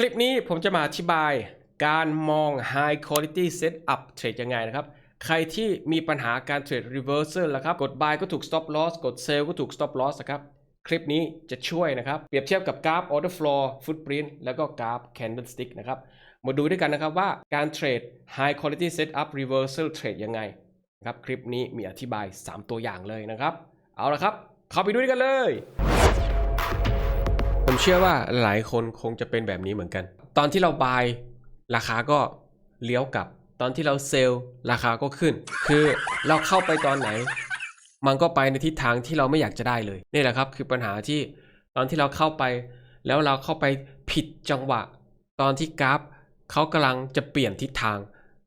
คลิปนี้ผมจะมาอธิบายการมอง High Quality Setup Trade ยังไงนะครับ ใครที่มีปัญหาการเทรด Reversal แล้วครับ กด Buy ก็ถูก Stop Loss กด Sell ก็ถูก Stop Loss นะครับ คลิปนี้จะช่วยนะครับ เปรียบเทียบกับกราฟ Order Flow Footprint แล้วก็กราฟ Candlestick นะครับ มาดูด้วยกันนะครับว่าการเทรด High Quality Setup Reversal Trade ยังไงนะครับ คลิปนี้มีอธิบาย 3 ตัวอย่างเลยนะครับ เอาละครับ เข้าไปดูด้วยกันเลย ผมเชื่อว่าหลายคนคงจะเป็นแบบนี้เหมือนกัน ตอนที่เราบายราคาก็เลี้ยวกลับ ตอนที่เราเซลล์ราคาก็ขึ้น คือเราเข้าไปตอนไหน มันก็ไปในทิศทางที่เราไม่อยากจะได้เลยนี่แหละครับคือปัญหาที่ตอนที่เราเข้าไป แล้วเราเข้าไปผิดจังหวะ ตอนที่กราฟเขากำลังจะเปลี่ยนทิศทาง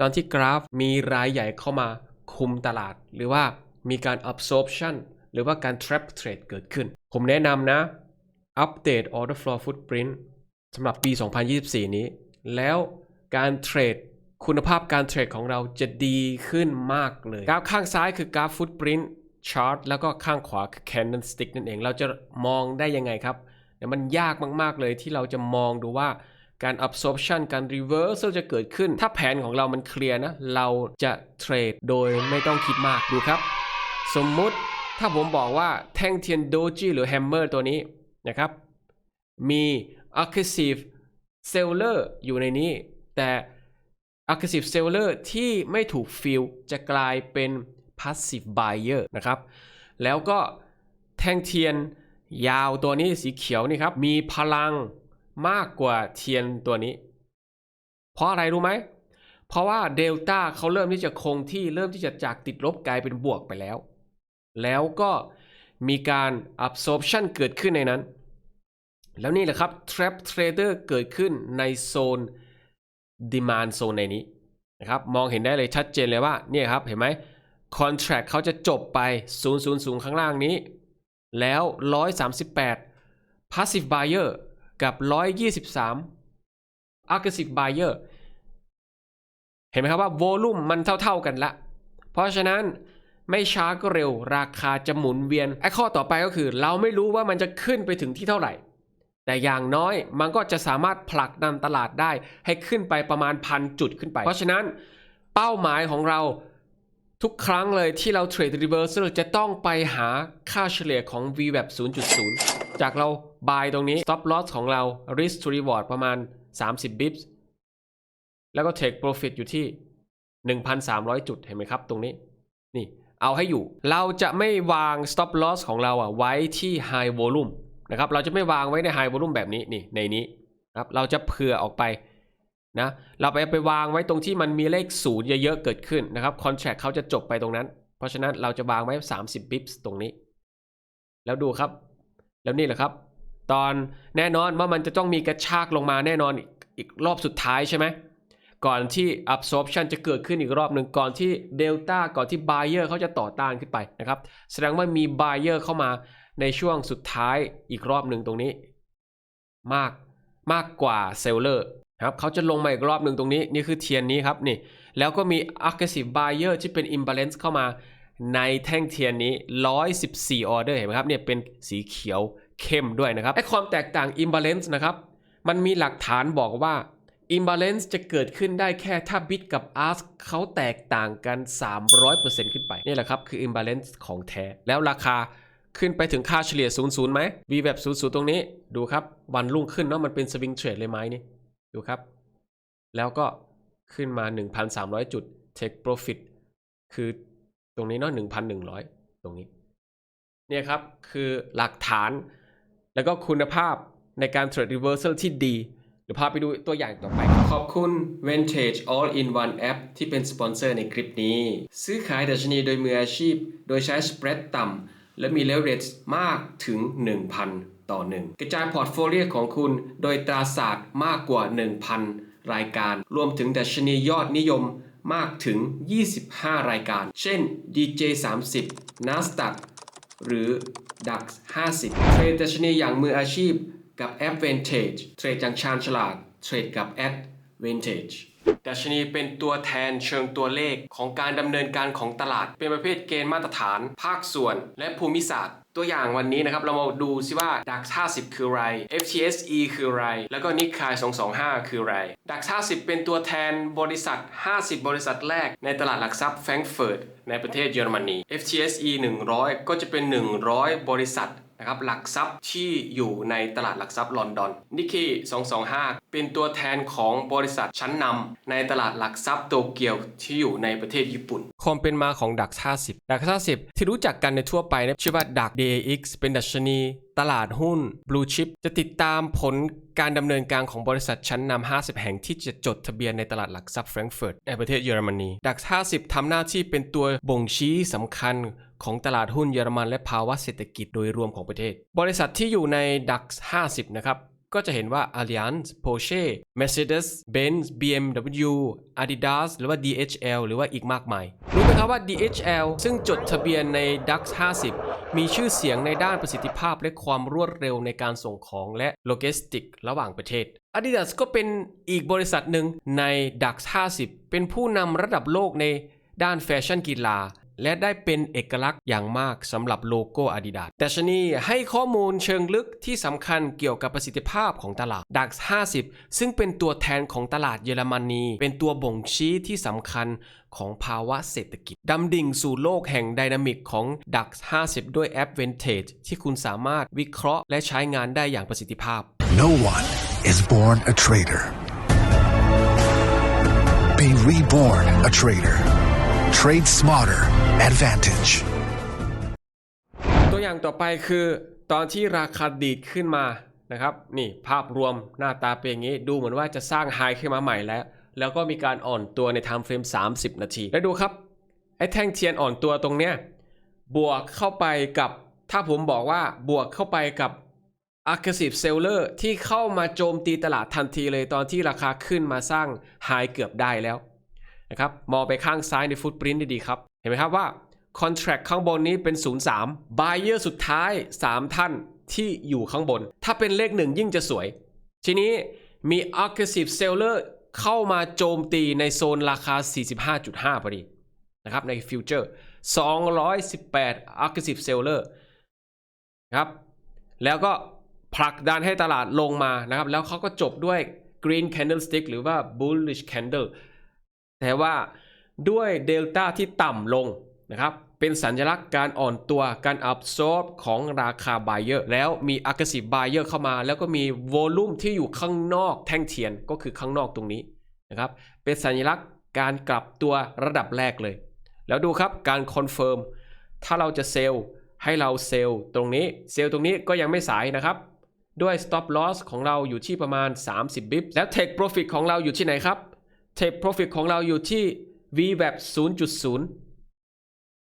ตอนที่กราฟมีรายใหญ่เข้ามาคุมตลาด หรือว่ามีการ absorption หรือว่าการ trap trade เกิดขึ้น ผมแนะนำนะ อัปเดต Order Flow Footprint สำหรับปี 2024 นี้ แล้วการเทรดคุณภาพการเทรดของเราจะดีขึ้นมากเลย กราฟข้างซ้ายคือกราฟ Footprint Chart แล้วก็ข้างขวาคือ Candlestick นั่นเอง เราจะมองได้ยังไงครับมันยากมาก ๆ เลยที่เราจะมองดูว่าการ absorption การ reversal จะเกิดขึ้น ถ้าแผนของเรามันเคลียร์นะ เราจะเทรดโดยไม่ต้องคิดมากดูครับ สมมุติถ้าผมบอกว่าแท่งเทียนโดจิหรือแฮมเมอร์ตัวนี้ นะครับ มี aggressive seller อยู่ในนี้ แต่ aggressive seller ที่ไม่ถูก fill จะกลายเป็น passive buyer นะครับ แล้วก็แท่งเทียนยาวตัวนี้สีเขียวนี่ครับ มีพลังมากกว่าเทียนตัวนี้ เพราะอะไรรู้ไหม เพราะว่าเดลต้าเขาเริ่มที่จะคงที่เริ่มที่จะจากติดลบกลายเป็นบวกไปแล้ว แล้วก็ มีการ absorption เกิดขึ้นในนั้น แล้วนี่แหละครับ trap trader เกิดขึ้นในโซน demand zone ในนี้นะครับมองเห็นได้เลยชัดเจนเลยว่าเนี่ยครับเห็นไหม contract เขาจะจบไป 000 ข้างล่างนี้ แล้ว 138 passive buyer กับ 123 aggressive buyer เห็นไหมครับว่า volume มันเท่า ๆกันละ เพราะฉะนั้น ไม่ช้าก็เร็ว ราคาจะหมุนเวียนไอ้ข้อต่อไปก็คือ เราไม่รู้ว่ามันจะขึ้นไปถึงที่เท่าไหร่ แต่อย่างน้อยมันก็จะสามารถผลักดันตลาดได้ให้ขึ้นไปประมาณพันจุดขึ้นไป เพราะฉะนั้นเป้าหมายของเราทุกครั้งเลยที่เราเทรด reversal จะต้องไปหาค่าเฉลี่ยของ v w a p 0.0 จากเรา buy ตรงนี้ stop loss ของเรา risk to reward ประมาณ 30 bips แล้วก็ take profit อยู่ที่ 1,300 จุดเห็นไหมครับตรงนี้นี่ เอาให้อยู่ เราจะไม่วาง stop loss ของเราอะไว้ที่ high volume นะครับ เราจะไม่วางไว้ใน high volume แบบนี้นี่ในนี้ครับเราจะเผื่อออกไปนะเราไปไปวางไว้ตรงที่มันมีเลขศูนย์เยอะๆเกิดขึ้นนะครับ contract เขาจะจบไปตรงนั้น เพราะฉะนั้นเราจะวางไว้ 30 bips ตรงนี้ แล้วดูครับ แล้วนี่แหละครับ ตอนแน่นอนว่ามันจะต้องมีกระชากลงมาแน่นอนอีกรอบสุดท้ายใช่ไหม ก่อนที่ absorption จะเกิดขึ้นอีกรอบหนึ่งก่อนที่ delta ก่อนที่ buyer เขาจะต่อต้านขึ้นไปนะครับ แสดงว่ามี buyer เข้ามาในช่วงสุดท้ายอีกรอบหนึ่งตรงนี้ มากมากกว่า seller ครับเขาจะลงมาอีกรอบหนึ่งตรงนี้ นี่คือเทียนนี้ครับนี่แล้วก็มี aggressive buyer ที่เป็น imbalance เข้ามาในแท่งเทียนนี้ 114 order เห็นไหมครับเนี่ยเป็นสีเขียวเข้มด้วยนะครับไอความแตกต่าง imbalance นะครับ มันมีหลักฐานบอกว่า imbalance จะเกิดขึ้นได้แค่ถ้า bid กับ ask เขาแตกต่างกัน 300%ขึ้นไป นี่แหละครับ คือ imbalance ของแท้ แล้วราคาขึ้นไปถึงค่าเฉลี่ย 00ไหม V แบบ00 ตรงนี้ดูครับ วันรุ่งขึ้นเนาะมันเป็น swing trade เลยไหมนี่ ดูครับ แล้วก็ขึ้นมา 1,300 จุด take profit คือตรงนี้เนาะ1,100 ตรงนี้ เนี่ยครับ คือหลักฐานแล้วก็คุณภาพในการเทรด reversal ที่ดี เดี๋ยวพาไปดูตัวอย่างต่อไป ขอบคุณ Vantage All in One App ที่เป็นสปอนเซอร์ในคลิปนี้ ซื้อขายดัชนีโดยมืออาชีพ โดยใช้ spread ต่ำและมี leverage มากถึง 1,000 ต่อ 1 กระจายพอร์ตโฟลิโอของคุณ โดยตราศาสตร์มากกว่า 1,000 รายการ รวมถึงดัชนียอดนิยมมากถึง 25 รายการ เช่น DJ 30 NASDAQ หรือ DAX 50 เทรดดัชนีอย่างมืออาชีพ กับแอป Vantage เทรดอย่างชาญฉลาด เทรดกับแอป Vantage ดัชนีเป็นตัวแทนเชิงตัวเลขของการดำเนินการของตลาด เป็นประเภทเกณฑ์มาตรฐาน ภาคส่วน และภูมิศาสตร์ตัวอย่างวันนี้นะครับ เรามาดูซิว่า DAX 50 คืออะไร FTSE คืออะไร แล้วก็ Nikkei 225 คืออะไร DAX 50 เป็นตัวแทนบริษัท 50 บริษัทแรกในตลาดหลักทรัพย์แฟรงก์เฟิร์ตในประเทศเยอรมนี FTSE 100 ก็จะเป็น 100 บริษัท นะครับหลักทรัพย์ที่อยู่ในตลาดหลักทรัพย์ลอนดอน Nikkei 225 เป็นตัวแทนของบริษัทชั้นนำในตลาดหลักทรัพย์โตเกียวที่อยู่ในประเทศญี่ปุ่น ความเป็นมาของดัก50ดัก50 ที่รู้จักกันในทั่วไปนะชื่อว่าดัก DAX เป็นดัชนี ตลาดหุ้น Blue Chip จะติดตามผลการดำเนินการของบริษัทชั้นนำ 50 แห่งที่จะจดทะเบียนในตลาดหลักทรัพย์แฟรงก์เฟิร์ตในประเทศเยอรมนีดัก50ทำหน้าที่เป็นตัวบ่งชี้สำคัญ ของตลาดหุ้นเยอรมันและภาวะเศรษฐกิจโดยรวมของประเทศ บริษัทที่อยู่ในดัก50 นะครับ ก็จะเห็นว่า Allianz Porsche Mercedes Benz BMW Adidas หรือว่า DHL หรือว่าอีกมากมาย รู้ไหมครับว่า DHL ซึ่งจดทะเบียนใน DAX 50 มีชื่อเสียงในด้านประสิทธิภาพและความรวดเร็วในการส่งของและโลจิสติกระหว่างประเทศ Adidas ก็เป็นอีกบริษัทหนึ่งใน DAX 50 เป็นผู้นำระดับโลกในด้านแฟชั่นกีฬา และได้เป็นเอกลักษณ์อย่างมากสำหรับโลโก้ Adidas ดัชนีให้ข้อมูลเชิงลึกที่สำคัญเกี่ยวกับประสิทธิภาพของตลาด DAX 50 ซึ่งเป็นตัวแทนของตลาดเยอรมนี เป็นตัวบ่งชี้ที่สำคัญของภาวะเศรษฐกิจดำดิ่งสู่โลกแห่งไดนามิกของ DAX 50 ด้วยแอป Vintage ที่คุณสามารถวิเคราะห์และใช้งานได้อย่างประสิทธิภาพ No one is born a trader. Be reborn a trader. Trade smarter. Advantage. ตัวอย่างต่อไปคือตอนที่ราคาดีดขึ้นมานะครับนี่ภาพรวมหน้าตาเป็นอย่างนี้ ดูเหมือนว่าจะสร้างไฮขึ้นมาใหม่แล้ว แล้วก็มีการอ่อนตัวในไทม์เฟรม 30 นาที แล้วดูครับ ไอ้แท่งเทียนอ่อนตัวตรงเนี้ยบวกเข้าไปกับ ถ้าผมบอกว่าบวกเข้าไปกับ aggressive seller ที่เข้ามาโจมตีตลาดทันทีเลยตอนที่ราคาขึ้นมาสร้างไฮเกือบได้แล้ว นะครับมองไปข้างซ้ายในฟุตปรินต์ดีๆครับ เห็นไหมครับว่า contract ข้างบนนี้เป็น 03 buyer สุดท้าย 3 ท่านที่อยู่ข้างบน ถ้าเป็นเลขหนึ่งยิ่งจะสวย ทีนี้มี aggressive seller เข้ามาโจมตีในโซนราคา 45.5พอดีนะครับในฟิวเจอร์218 aggressive seller นะครับแล้วก็ผลักดันให้ตลาดลงมานะครับ แล้วเขาก็จบด้วย green candlestick หรือว่า bullish candle แต่ว่าด้วยเดลต้าที่ต่ำลงนะครับเป็นสัญลักษณ์การอ่อนตัวการอับซอ b ของราคา buyer แล้วมี aggressive buyer เข้ามา แล้วก็มี volume ที่อยู่ข้างนอกแท่งเทียนก็คือข้างนอกตรงนี้นะครับเป็นสัญลักษณ์การกลับตัวระดับแรกเลย แล้วดูครับการคอนเฟิร์มถ้าเราจะเซลล์ให้เราเซลล์ตรงนี้เซลล์ตรงนี้ก็ยังไม่สายนะครับด้วย stop loss ของเราอยู่ที่ประมาณ 30 บิปแล้ว take profit ของเราอยู่ที่ไหนครับ take profit ของเราอยู่ที่ VWAP 0.0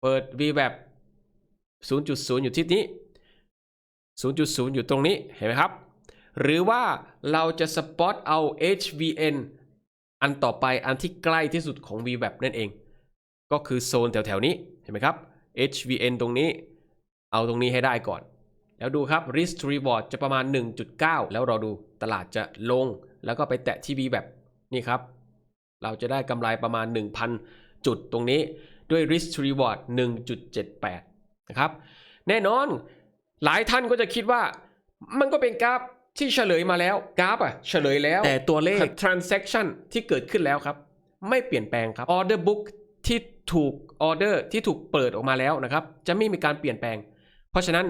เปิด VWAP 0.0 อยู่ที่นี้ 0.0 อยู่ตรงนี้เห็นไหมครับ หรือว่าเราจะ spot เอา HVN อันต่อไปอันที่ใกล้ที่สุดของ VWAP นั่นเอง ก็คือโซนแถวๆนี้เห็นไหมครับ HVN ตรงนี้ เอาตรงนี้ให้ได้ก่อน แล้วดูครับ risk to reward จะประมาณ 1.9 แล้วเราดูตลาดจะลง แล้วก็ไปแตะที่ VWAP นี่ครับ เราจะได้กำไรประมาณ 1,000 จุดตรงนี้ด้วย risk to reward 1.78 นะครับ แน่นอนหลายท่านก็จะคิดว่ามันก็เป็นกราฟที่เฉลยมาแล้วกราฟอะเฉลยแล้ว แต่ตัวเลข transaction ที่เกิดขึ้นแล้วครับ ไม่เปลี่ยนแปลงครับ order book ที่ถูก order ที่ถูกเปิดออกมาแล้วนะครับ จะไม่มีการเปลี่ยนแปลง เพราะฉะนั้น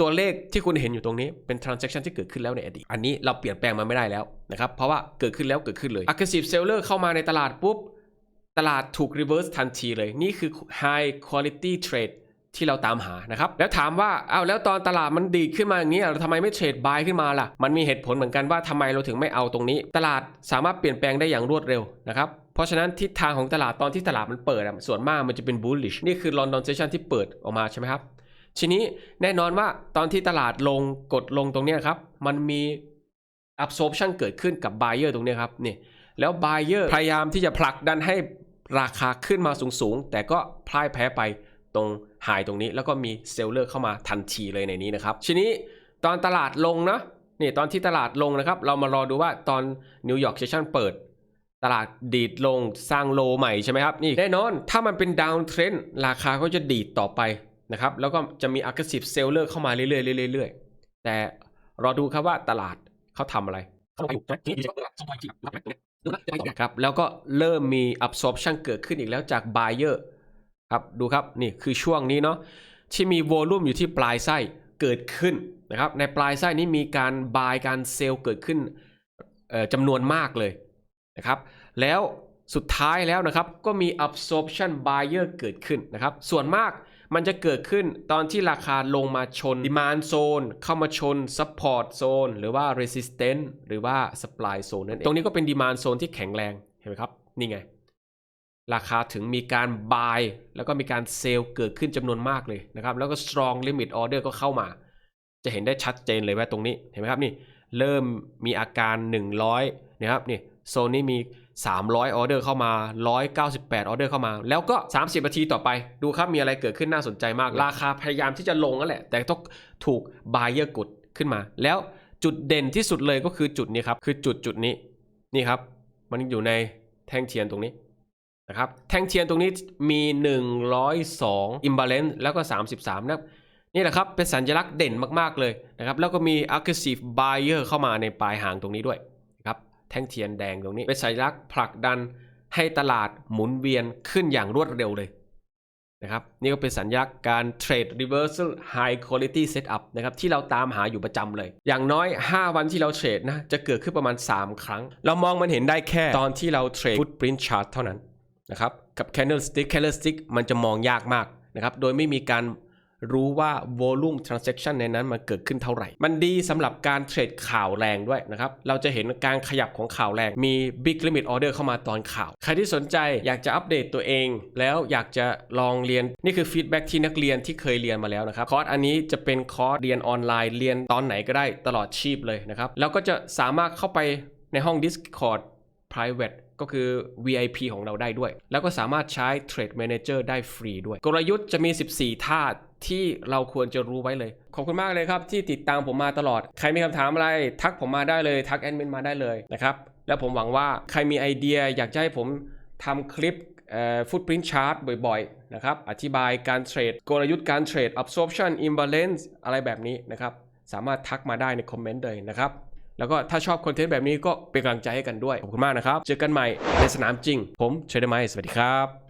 ตัวเลขที่คุณเห็นอยู่ตรงนี้เป็น transaction ที่เกิดขึ้นแล้วในอดีต อันนี้เราเปลี่ยนแปลงมันไม่ได้แล้วนะครับ เพราะว่าเกิดขึ้นแล้วเกิดขึ้นเลย aggressive seller เข้ามาในตลาดปุ๊บ ตลาดถูก reverse ทันทีเลย นี่คือ high quality trade ที่เราตามหานะครับ แล้วถามว่าเอาแล้วตอนตลาดมันดีขึ้นมาอย่างนี้เราทำไมไม่เทรด buy ขึ้นมาล่ะ มันมีเหตุผลเหมือนกันว่าทำไมเราถึงไม่เอาตรงนี้ ตลาดสามารถเปลี่ยนแปลงได้อย่างรวดเร็วนะครับเพราะฉะนั้นทิศทางของตลาดตอนที่ตลาดมันเปิดส่วนมากมันจะเป็น bullish นี่คือ London session ที่เปิดออกมาใช่ไหมครับ ทีนี้แน่นอนว่าตอนที่ตลาดลงกดลงตรงนี้ครับ มันมี absorption เกิดขึ้นกับ buyer ตรงนี้ครับนี่แล้ว buyer พยายามที่จะผลักดันให้ราคาขึ้นมาสูงๆ แต่ก็พ่ายแพ้ไปตรงหายตรงนี้ แล้วก็มีเซลเลอร์เข้ามาทันทีเลยในนี้นะครับ ทีนี้ตอนตลาดลงนะนี่ตอนที่ตลาดลงนะครับ เรามารอดูว่าตอนนิวยอร์กเซสชั่นเปิด ตลาดดีดลงสร้างโลใหม่ใช่ไหมครับนี่แน่นอนถ้ามันเป็นดาวน์เทรนด์ราคาก็จะดีดต่อไป นะครับแล้วก็จะมี aggressive seller เข้ามาเรื่อยๆเรื่อยๆแต่รอดูครับว่าตลาดเขาทำอะไรครับแล้วก็เริ่มมี absorption เกิดขึ้นอีกแล้วจาก buyer ครับดูครับนี่คือช่วงนี้เนาะที่มีโวลูมอยู่ที่ปลายไส้เกิดขึ้นนะครับในปลายไส้นี้มีการบายการเซลล์เกิดขึ้นจำนวนมากเลยนะครับแล้วสุดท้ายแล้วนะครับก็มี absorption buyer เกิดขึ้นนะครับส่วนมาก มันจะเกิดขึ้นตอนที่ราคาลงมาชน demand zone เข้ามาชน support zone หรือว่า resistance หรือว่า supply zone นั่นเอง ตรงนี้ก็เป็น demand zone ที่แข็งแรง เห็นไหมครับ นี่ไง ราคาถึงมีการ buy แล้วก็มีการเซลล์เกิดขึ้นจำนวนมากเลยนะครับ แล้วก็ strong limit order ก็เข้ามา จะเห็นได้ชัดเจนเลยว่าตรงนี้ เห็นไหมครับนี่ เริ่มมีอาการ 100นะครับนี่โซนนี้มี 300 ออเดอร์เข้ามา 198 ออเดอร์เข้ามา แล้วก็ 30นาทีต่อไปดูครับมีอะไรเกิดขึ้นน่าสนใจมาก ราคาพยายามที่จะลงนั่นแหละ แต่ต้องถูก buyer กดขึ้นมา แล้วจุดเด่นที่สุดเลยก็คือจุดนี้ครับ คือจุดจุดนี้นี่ครับ มันอยู่ในแท่งเทียนตรงนี้นะครับแท่งเทียนตรงนี้มี 102 imbalance แล้วก็ 33นะครับนี่แหละครับเป็นสัญลักษณ์เด่นมากๆเลยนะครับแล้วก็มี aggressive buyer เข้ามาในปลายหางตรงนี้ด้วยนะครับ แท่งเทียนแดงตรงนี้เป็นสัญลักษณ์ผลักดันให้ตลาดหมุนเวียนขึ้นอย่างรวดเร็วเลยนะครับนี่ก็เป็นสัญลักษณ์การ trade reversal high quality setup นะครับที่เราตามหาอยู่ประจำเลย อย่างน้อย 5 วันที่เราเทรดนะจะเกิดขึ้นประมาณ 3 ครั้ง เรามองมันเห็นได้แค่ตอนที่เราเทรด footprint chart เท่านั้นนะครับกับ candlestick candlestick มันจะมองยากมากนะครับโดยไม่มีการ รู้ว่า volume transaction ในนั้นมันเกิดขึ้นเท่าไหร่ มันดีสำหรับการเทรดข่าวแรงด้วยนะครับ เราจะเห็นการขยับของข่าวแรง มี big limit order เข้ามาตอนข่าว ใครที่สนใจอยากจะอัปเดตตัวเอง แล้วอยากจะลองเรียน นี่คือฟีดแบ็ที่นักเรียนที่เคยเรียนมาแล้วนะครับ คอร์สอันนี้จะเป็นคอร์สเรียนออนไลน์ เรียนตอนไหนก็ได้ตลอดชีพเลยนะครับ แล้วก็จะสามารถเข้าไปในห้อง Discord private ก็คือ VIP ของเราได้ด้วย แล้วก็สามารถใช้ Trade Manager ได้ฟรีด้วย กลยุทธ์จะมี 14 ท่า ที่เราควรจะรู้ไว้เลย ขอบคุณมากเลยครับ ที่ติดตามผมมาตลอด ใครมีคำถามอะไร ทักผมมาได้เลยทักแอดมินมาได้เลยนะครับ แล้วผมหวังว่าใครมีไอเดียอยากจะให้ผมทำคลิปฟุตปริน t ์ชาร์ตบ่อยๆนะครับอธิบายการเทรดกลยุทธ์การเทรด absorption imbalance อะไรแบบนี้นะครับ สามารถทักมาได้ในคอมเมนต์เลยนะครับ แล้วก็ถ้าชอบคอนเทนต์แบบนี้ก็เป็นกำลังใจให้กันด้วย ขอบคุณมากนะครับ เจอกันใหม่ในสนามจริง ผมเชเดอร์ไมสวัสดีครับ